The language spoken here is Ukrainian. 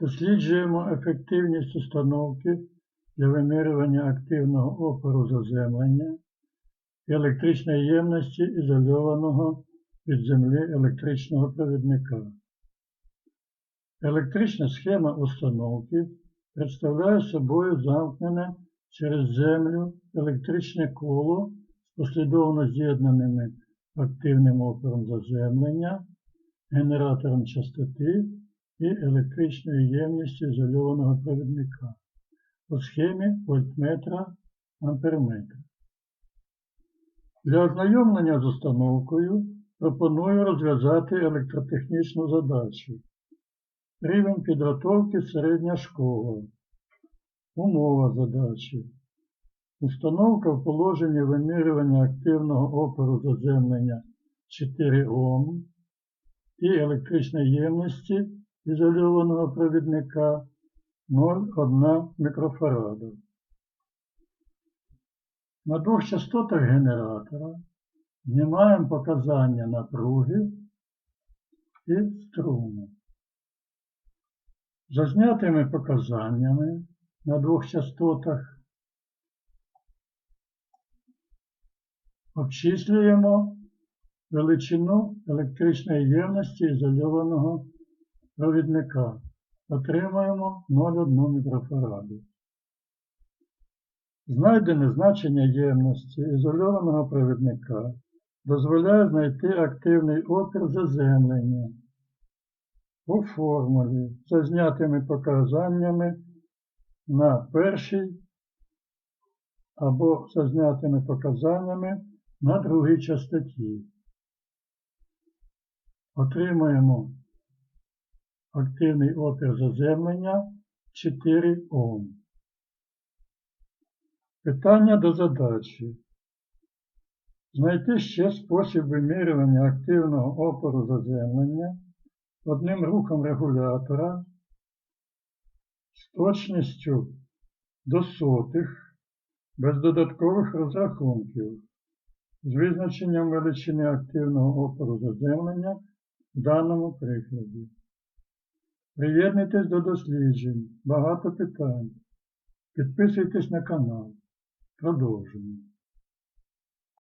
Досліджуємо ефективність установки для вимірювання активного опору заземлення і електричної ємності ізольованого від землі електричного провідника. Електрична схема установки представляє собою замкнене через землю електричне коло з послідовно з'єднаними активним опором заземлення, генератором частоти і електричною ємністю ізольованого провідника по схемі вольтметра амперметра. Для ознайомлення з установкою пропоную розв'язати електротехнічну задачу. Рівень підготовки середня школа. Умова задачі. Установка в положенні вимірювання активного опору заземлення 4 Ом і електричної ємності ізольованого провідника 0,1 мікрофарада. На двох частотах генератора знімаємо показання напруги і струму. За знятими показаннями на двох частотах обчислюємо величину електричної ємності ізольованого провідника. Отримаємо 0,1 мікрофараду. Знайдене значення ємності ізольованого провідника дозволяє знайти активний опір заземлення у формулі за знятими показаннями на першій або за знятими показаннями на другій частоті. Отримаємо активний опір заземлення 4 Ом. Питання до задачі. Знайти ще спосіб вимірювання активного опору заземлення одним рухом регулятора з точністю до сотих без додаткових розрахунків з визначенням величини активного опору заземлення в даному прикладі. Приєднуйтесь до досліджень, багато питань. Підписуйтесь на канал. Продовжуємо.